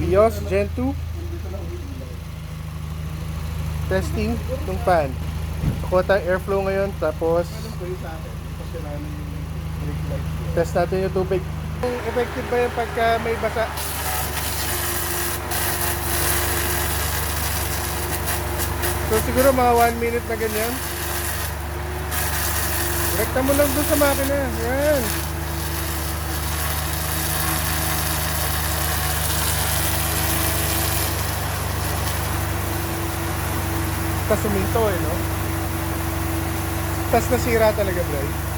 Vios Gen 2. Testing ng fan. Kuha tayong airflow ngayon, tapos test natin yung tubig. Effective ba yan pagka may basa? So siguro mga 1 minute na ganyan. Rekta mo lang doon sa makina. Yan. Tapos suminto eh, no? Tapos nasira talaga, Bray.